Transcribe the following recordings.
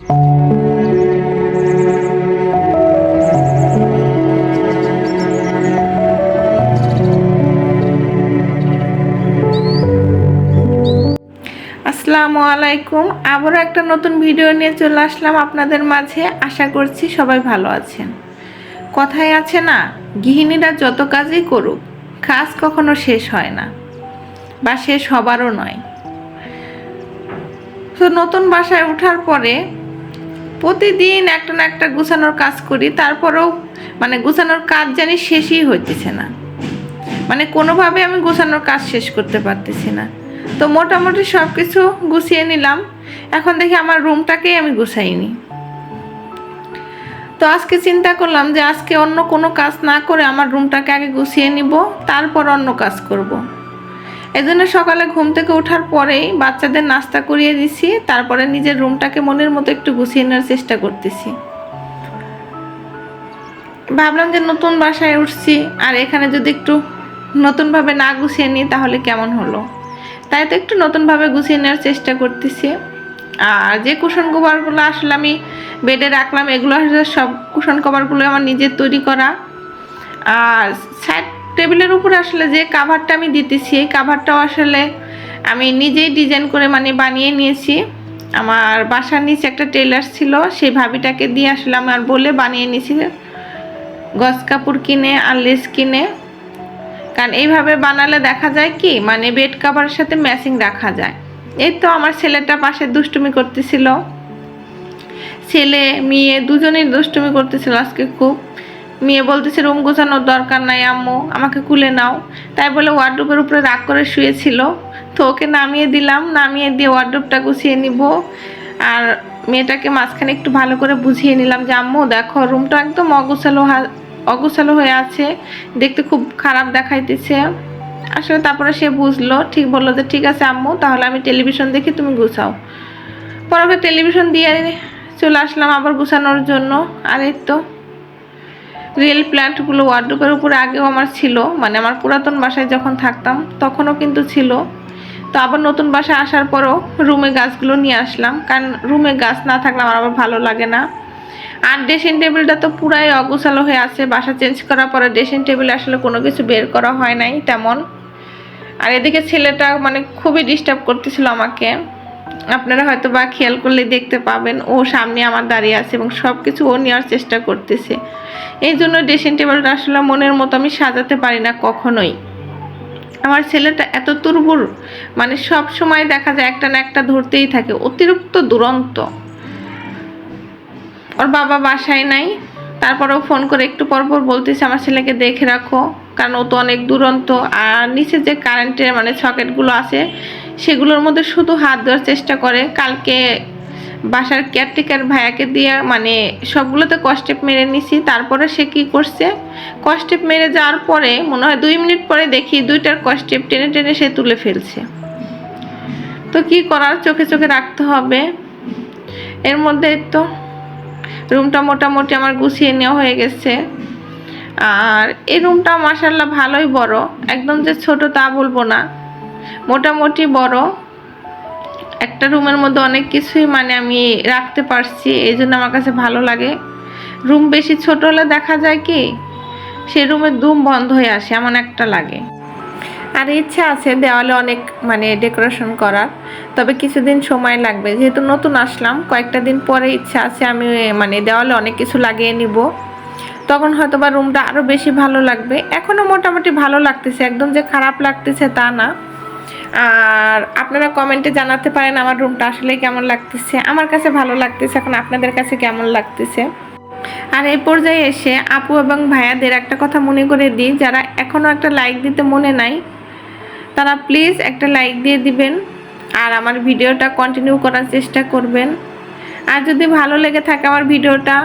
আসসালামু আলাইকুম। আবারও একটা নতুন ভিডিও নিয়ে চলে আসলাম আপনাদের মাঝে। আশা করছি সবাই ভালো আছেন। কথায় আছে না, গৃহিণীরা যত কাজই করুক, কাজ কখনো শেষ হয় না, বা শেষ হবারও নয়। তো নতুন বাসায় ওঠার পরে প্রতিদিন একটা না একটা গুছানোর কাজ করি, তারপরেও মানে গুছানোর কাজ জানি শেষই হইতেছে না। মানে কোনোভাবে আমি গোছানোর কাজ শেষ করতে পারতেছি না। তো মোটামুটি সব কিছু গুছিয়ে নিলাম। এখন দেখি আমার রুমটাকেই আমি গুছাইনি। তো আজকে চিন্তা করলাম যে আজকে অন্য কোনো কাজ না করে আমার রুমটাকে আগে গুছিয়ে নিব, তারপর অন্য কাজ করব। এই জন্য সকালে ঘুম থেকে ওঠার পরেই বাচ্চাদের নাস্তা করিয়ে দিছি, তারপরে নিজের রুমটাকে মনের মতো একটু গুছিয়ে নেওয়ার চেষ্টা করতেছি। ভাবলাম যে নতুন বাসায় উঠছি, আর এখানে যদি একটু নতুনভাবে না গুছিয়ে নিই তাহলে কেমন হলো? তাই তো একটু নতুনভাবে গুছিয়ে নেওয়ার চেষ্টা করতেছি। আর যে কুশন কভারগুলো আসলে আমি বেডে রাখলাম, এগুলো আসলে সব কুশন কভারগুলো আমার নিজের তৈরি করা। আর সাইড টেবিলের উপরে আসলে যে কাভারটা আমি দিতেছি, এই কাভারটাও আসলে আমি নিজেই ডিজাইন করে মানে বানিয়ে নিয়েছি। আমার বাসার নিচে একটা টেলার ছিল, সেই ভাবিটাকে দিয়ে আসলে আমার বলে বানিয়ে নিয়েছি গজ কাপড় কিনে, আর লেস কিনে। কারণ এইভাবে বানালে দেখা যায় কি মানে বেড কাভারের সাথে ম্যাচিং রাখা যায়। এই তো আমার ছেলেটা পাশে দুষ্টুমি করতেছিল। ছেলে, মেয়ে দুজনেই দুষ্টুমি করতেছিল আজকে খুব। মেয়ে বলতেছে, রুম গোছানোর দরকার নাই আম্মু, আমাকে কুলে নাও। তাই বলে ওয়ার্ড্রোপের উপরে রাগ করে শুয়েছিল। তো ওকে নামিয়ে দিলাম, নামিয়ে দিয়ে ওয়ার্ড্রোপটা গুছিয়ে নিব। আর মেয়েটাকে মাঝখানে একটু ভালো করে বুঝিয়ে নিলাম যে, আম্মু, দেখো রুমটা একদম অগোছালো অগোছালো হয়ে আছে, দেখতে খুব খারাপ দেখাইতেছে। আসলে তারপরে সে বুঝলো, ঠিক বলল যে, ঠিক আছে আম্মু, তাহলে আমি টেলিভিশন দেখি তুমি গুছাও। পরে টেলিভিশন দিয়ে চলে আসলাম আবার গুছানোর জন্য। আর এই তো রিয়েল প্ল্যান্টগুলো ওয়ার্ডরোবের উপরে আগেও আমার ছিল মানে আমার পুরাতন বাসায় যখন থাকতাম তখনও কিন্তু ছিল। তো আবার নতুন বাসায় আসার পরও রুমে গাছগুলো নিয়ে আসলাম, কারণ রুমে গাছ না থাকলে আমার আবার ভালো লাগে না। আর ড্রেসিং টেবিলটা তো পুরাই অগোছালো হয়ে আছে, বাসা চেঞ্জ করার পরে ড্রেসিং টেবিলে আসলে কোনো কিছু বের করা হয় নাই তেমন। আর এদিকে ছেলেটা মানে খুবই ডিস্টার্ব করতেছিল আমাকে। আপনারা হয়তো বা খেয়াল করলে দেখতে পাবেন, ও সামনে আমার দাঁড়িয়ে আছে এবং সব কিছু ও নেওয়ার চেষ্টা করতেছে। এই জন্য ড্রেসিং টেবিলটা আসলে মনের মতো আমি সাজাতে পারি না কখনোই। আমার ছেলেটা এত তুরবুর মানে সব সময় দেখা যায় একটা না একটা ধরতেই থাকে, অতিরিক্ত দুরন্ত। ওর বাবা বাসায় নাই তারপরেও ফোন করে একটু পর পর বলতেছে, আমার ছেলেকে দেখে রাখো, কারণ ও তো অনেক দুরন্ত। আর নিচে যে কারেন্টের মানে সকেটগুলো আছে সেগুলোর মধ্যে শুধু হাত দেওয়ার চেষ্টা করে। কালকে বাসার কেয়ারটেকার ভাইয়াকে দিয়ে মানে সবগুলোতে কস্টেপ মেরে নিছি। তারপরে সে কি করছে? কস্টেপ মেরে যাওয়ার পরে মনে হয় দুই মিনিট পরে দেখি দুইটার কস্টেপ টেনে টেনে সে তুলে ফেলছে। তো কি করার? চোখে চোখে রাখতে হবে। এর মধ্যে তো রুমটা মোটামুটি আমার গুছিয়ে নেওয়া হয়ে গেছে। আর এই রুমটা মাসাল্লাহ ভালোই বড়। একদম যে ছোট তা বলব না। মোটামুটি বড়। একটা রুমের মধ্যে অনেক কিছুই মানে আমি রাখতে পারছি, এই জন্য আমার কাছে ভালো লাগে। রুম বেশি ছোট হলে দেখা যায় কি, সেই রুমের দুম বন্ধ হয়ে আসে, এমন একটা লাগে। আর ইচ্ছা আছে দেওয়ালে অনেক মানে ডেকোরেশন করার, তবে কিছুদিন সময় লাগবে। যেহেতু নতুন আসলাম, কয়েকটা দিন পরে ইচ্ছা আছে আমি মানে দেওয়ালে অনেক কিছু লাগিয়ে নিব। তখন হয়তো বা রুমটা আরও বেশি ভালো লাগবে। এখনও মোটামুটি ভালো লাগতেছে, একদম যে খারাপ লাগতেছে তা না। আর আপনারা কমেন্টে জানাতে পারেন আমার রুমটা আসলে কেমন লাগতেছে। আমার কাছে ভালো লাগতেছে, এখন আপনাদের কাছে কেমন লাগতেছে? আর এই পর্যায়ে এসে আপু এবং ভাইয়াদের একটা কথা মনে করে দিই, যারা এখনও একটা লাইক দিতে মনে নাই, তারা প্লিজ একটা লাইক দিয়ে দিবেন, আর আমার ভিডিওটা কন্টিনিউ করার চেষ্টা করবেন। আর যদি ভালো লেগে থাকে আমার ভিডিওটা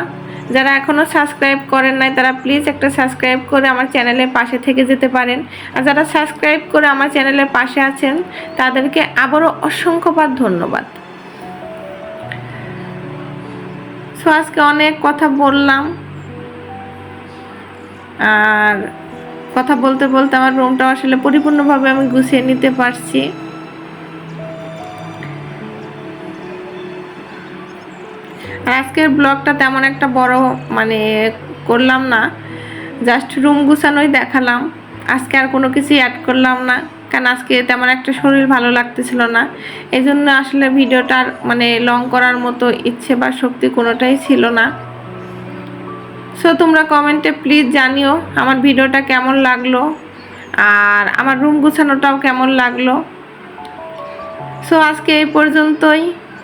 যারা এখনও সাবস্ক্রাইব করেন নাই, তারা প্লিজ একটা সাবস্ক্রাইব করে আমার চ্যানেলের পাশে থেকে যেতে পারেন। আর যারা সাবস্ক্রাইব করে আমার চ্যানেলের পাশে আছেন, তাদেরকে আবারও অসংখ্যবার ধন্যবাদ। সো আজকে অনেক কথা বললাম। আর কথা বলতে বলতে আমার রুমটা আসলে পরিপূর্ণভাবে আমি গুছিয়ে নিতে পারছি। আজকের ব্লগটা তেমন একটা বড় মানে করলাম না জাস্ট রুম গুছানোই দেখালাম। আজকে আর কোনো কিছু অ্যাড করলাম না, কারণ আজকে তেমন একটা শরীর ভালো লাগতেছিল না। এই জন্য আসলে ভিডিওটার মানে লং করার মতো ইচ্ছে বা শক্তি কোনোটাই ছিল না। সো তোমরা কমেন্টে প্লিজ জানিও আমার ভিডিওটা কেমন লাগল, আর আমার রুম গুছানোটাও কেমন লাগল। সো আজকে এই পর্যন্তই।